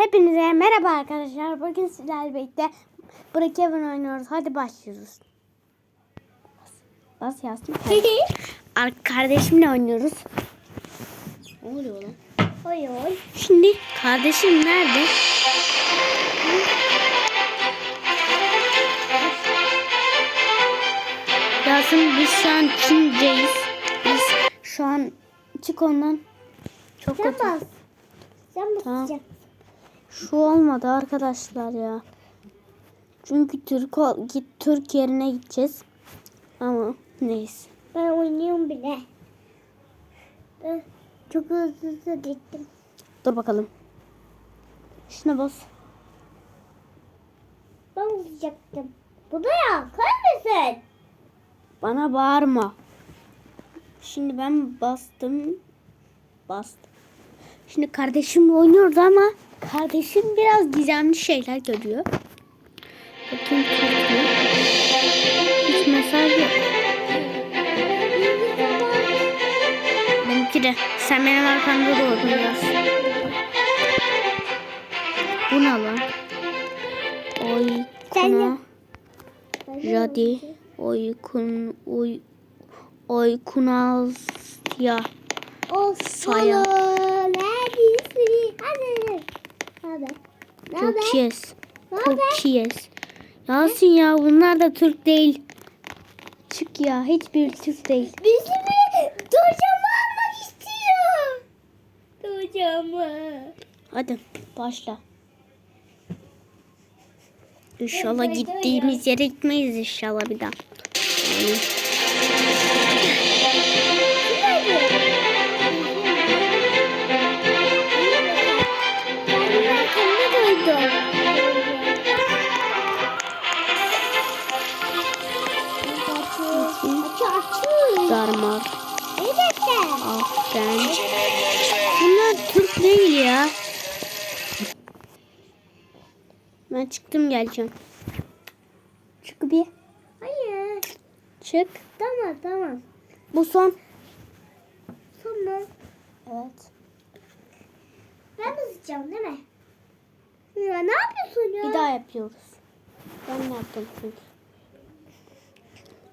Hepinize merhaba arkadaşlar. Bugün sizlerle birlikte Brookhaven oynuyoruz. Hadi başlıyoruz. Bas, Yasin. Ar- Kardeşimle oynuyoruz. Ne oluyor lan? Oy oy. Şimdi kardeşim nerede? Yasin biz şu an Çinceyiz. Biz şu an çık ondan. Çok Sen kötü. bas. Sen Tamam. Şu olmadı arkadaşlar ya. Çünkü Türk git Türk yerine gideceğiz. Ama neyse. Ben oynuyorum bile. Ben çok hızlı hızlı gittim. Dur bakalım. Şuna bas. Ben basacaktım. Bu da ya. Kaç Bana bağırma. Şimdi ben bastım. Bastım. Şimdi kardeşimle oynuyoruz ama kardeşim biraz gizemli şeyler görüyor. Bakayım? Hiç mesaj yok. Benimki de. Sen benim arkamda doğdun biraz. Bu ne lan? Oy kuna. Jadi Oy Oykunasya O Saya. Neredesin? Hadi. Hadi. Haber? Ne haber? Türkiye's Yasin ya bunlar da Türk değil. Çık ya hiçbir Türk değil. Bizimi dojamı almak istiyor. Dojamı. Hadi başla. İnşallah gittiğimiz yere gitmeyiz inşallah bir daha. Yani Ben çıktım geleceğim. Çık bir. Hayır. Çık. Tamam tamam. Bu son. Tamam. Evet. Ben basacağım değil mi? Ya ne yapıyorsun ya? Bir daha yapıyoruz. Ben ne yaptım çünkü.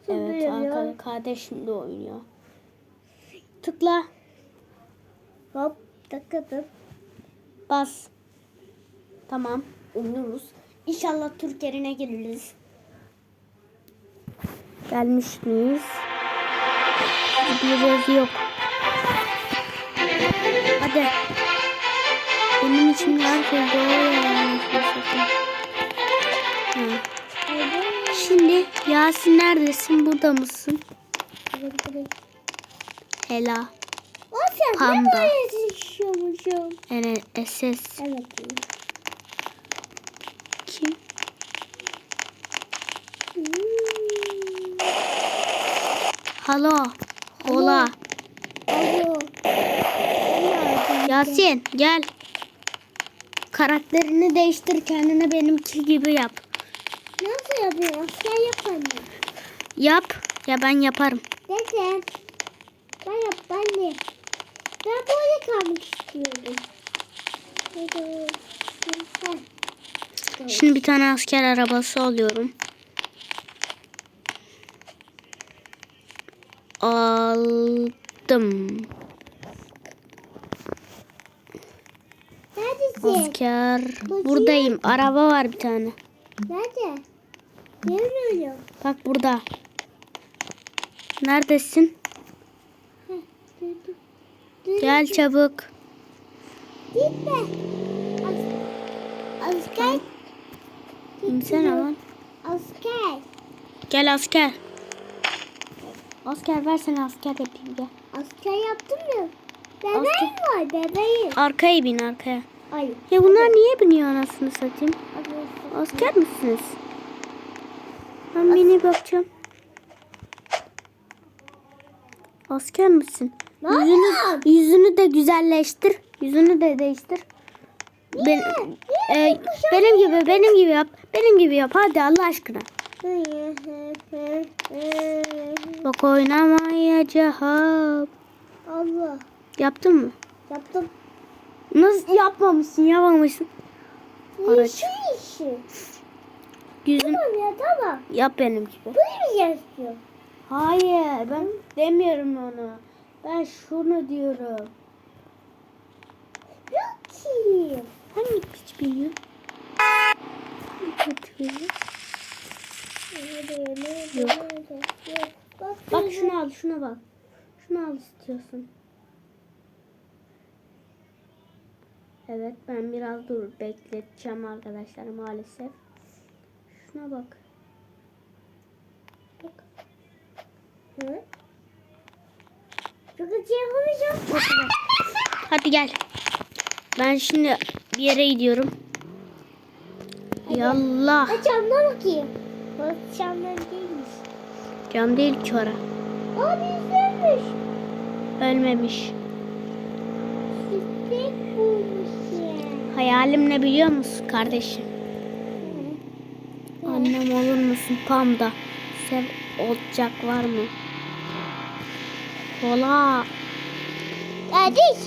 Evet ya. arkadaş kardeşim de oynuyor. Tıkla. Hop tıkladım. Bas. Tamam. Umuyoruz. İnşallah Türk yerine geliriz. Gelmiş miyiz? Bir yok. Hadi. Benim için herkes doğru yani. Şimdi Yasin neredesin? Burada mısın? Hela. O sen Panda. ne böyle yaşıyormuşum? Ene SS. Evet. Kim? Halo. Hola. Alo. Yasin gel. Karakterini değiştir kendine benimki gibi yap. Nasıl yapıyorsun? Sen yap anne. Yap. Ya ben yaparım. Dede. Ben yap ben de. Ben böyle kalmak istiyorum. Şimdi bir tane asker arabası alıyorum. Aldım. Neredesin? Asker. Buradayım. Araba var bir tane. Nerede? Görmüyorum. Bak burada. Neredesin? Heh, Gel çabuk. Gitme. As asker. İnsene lan. Asker. Gel asker. Asker versene asker yapayım gel. Asker yaptın mı? Bebeğim var bebeğim. Arkaya bin arkaya. Ay. Ya bunlar niye biniyor anasını satayım? Asker. Asker misiniz? Ben beni bakacağım. Asker misin? Ne Yüzünü, yüzünü de güzelleştir. Yüzünü de değiştir. Ben, e, benim gibi benim gibi yap. Benim gibi yap hadi Allah aşkına. Bak oynamayacağım. Allah. Yaptın mı? Yaptım. Nasıl yapmamışsın yapmamışsın. Araç. Yeşil yeşil. Yüzün Tamam ya tamam. yap benim gibi. Bunu mu yazıyor? Hayır ben demiyorum onu. Ben şunu diyorum. Yok ki. Hangi piç biliyor? Kötü. Yok. Bak, şunu al şuna bak. Şunu al istiyorsun. Evet ben biraz dur bekleteceğim arkadaşlar maalesef. Şuna bak. Bak. Hı? Çok acı yapamayacağım. Hadi gel. Ben şimdi bir yere gidiyorum. Yallah. Aç bakayım. Bak camdan değilmiş. Cam değil ki ora. Aa bizdenmiş. Ölmemiş. Sütlük bulmuş ya. Hayalim ne biliyor musun kardeşim? Annem olur musun Pam'da? Sev olacak var mı? Kola. Kardeş.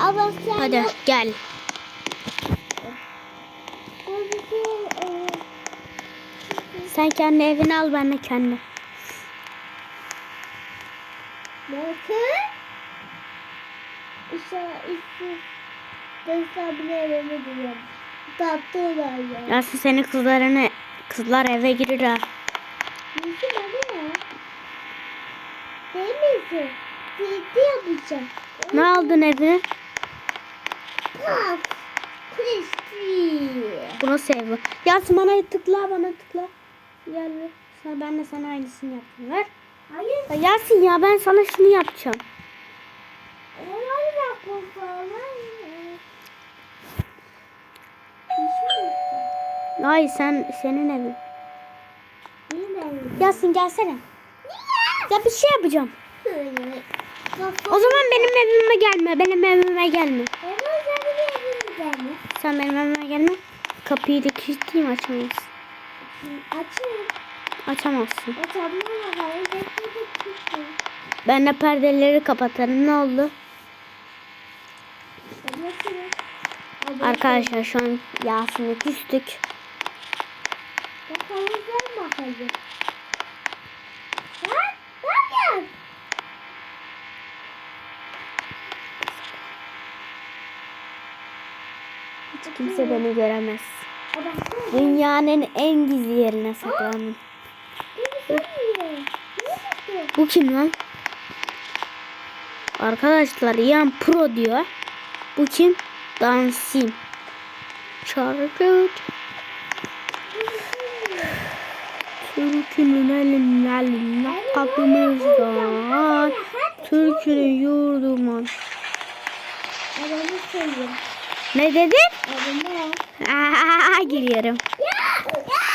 Ama sen Hadi gel. Sen kendi evini al ben de kendi. Bakın. İşte işsiz. Desem bile evime gidiyorum. Tatlı olan ya. Yasin senin kızlarını kızlar eve girir ha. Neyse bana ne? Değil misin? Ciddi yapacağım. Ne aldın evine? Paf. Crispy. Bunu sev. Yasin bana tıkla bana tıkla. Ver. Sen, ben de sana aynısını yapayım. Ver. Hayır. Ya Yasin ya ben sana şunu yapacağım. Hayır yapma falan. Hayır sen senin evin. Bilmiyorum. Yasin gelsene. Ya bir şey yapacağım. Niye? O zaman benim evime gelme. Benim evime gelme. Sen benim evime gelme. Kapıyı da kilitleyeyim açamayız. Açayım. Açamazsın. Ama ben de perdeleri kapatırım. Ne oldu? Arkadaşlar şu an Yasin'le küstük. Hiç kimse beni göremez. Dünyanın en gizli yerine saklandım. Bu kim lan? Arkadaşlar Yan Pro diyor. Bu kim? Dansim. Charger. Türk'ünün elinin elinde kapımızda. Türk'ünün söylüyorum. Ne dedin? Aa, giriyorum.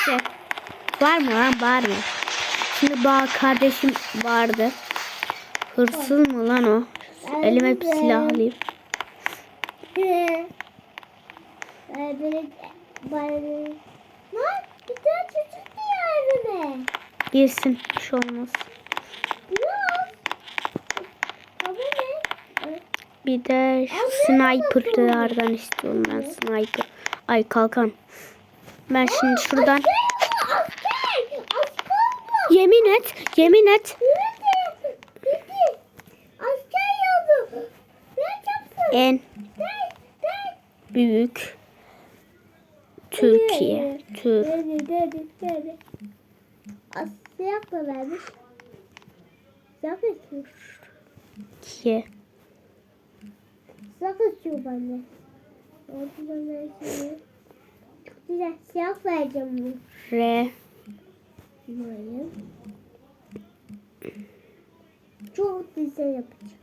Şey, var mı lan var mı? Şimdi bağ kardeşim vardı. Hırsız mı lan o? Elime bir silah alayım. Lan bir. Girsin. Bir şey olmaz. Bir de şu sniper'lardan istiyorum ben sniper. Ay kalkan. Ben şimdi şuradan yemin et, yemin et. En büyük Türkiye. Türk. Türkiye. Bende. Orada bana. Çok güzel silah vereceğim bunu. R. Böyle. Çok güzel yapacağım.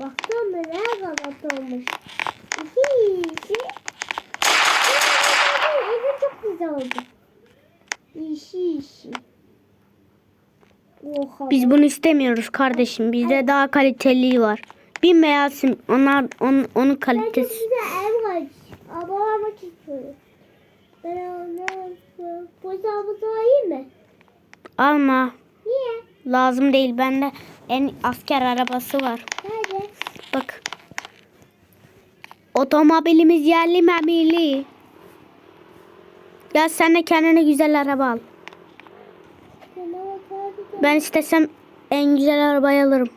Baktım mı ne kadar olmuş. İki, iki. Evi çok güzel oldu. İşi işi. Oha. Biz bunu istemiyoruz kardeşim. Bizde daha kaliteli var. Bir beyazım. Onlar onun, onun Ben kalitesi. güzel ev var. Ama almak istiyorum. Ben onu bu hesabı sahayım mı? Alma. Niye? Lazım değil. Bende en asker arabası var. Nerede? Bak. Otomobilimiz yerli memili. Ya sen de kendine güzel araba al. Ben istesem en güzel arabayı alırım.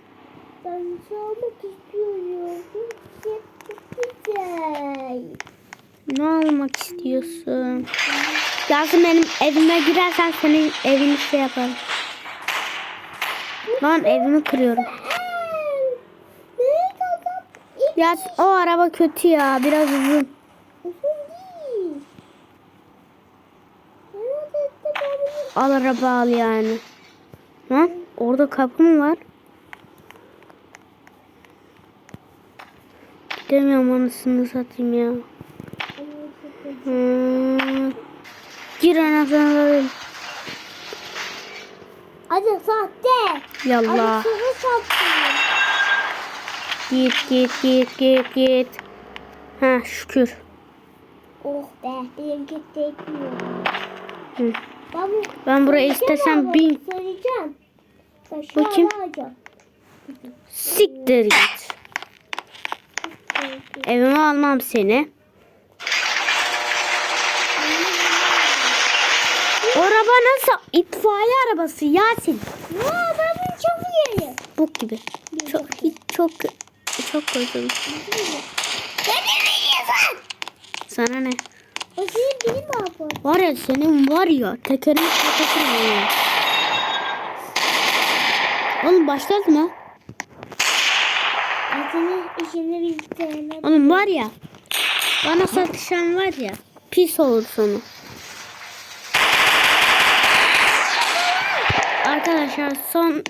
ben çalmak istiyorum. Çok güzel. Ne almak istiyorsun? Yasin benim evime girersen senin evini şey yaparım. Lan evimi kırıyorum. Ya o araba kötü ya. Biraz uzun. Al araba al yani. Ha? Orada kapı mı var? Gidemiyorum anasını satayım ya. Hmm. Gir anasını satayım. Hadi sahte. Yallah. Hadi. Git git git git git. Ha şükür. Oh be benim. Hı. Ben, Ben buraya istesem bin. Söyleyeceğim. Bakayım. Siktir git. Evime almam seni. O araba nasıl? İtfaiye arabası Yasin. Ya ben bunu çok yerim. Bok gibi. Çok hiç çok çok kötü. Beni mi yiyorsun? Sana ne? O senin benim yapın? Var ya senin var ya kapatırım ya. Oğlum başlatma. Senin işini bildim. Oğlum var ya. Bana satışan var ya. Pis olur sonu. Arkadaşlar son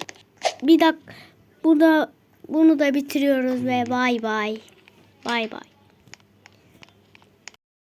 bir dakika burada bunu da bitiriyoruz ve bay bay. Bay bay.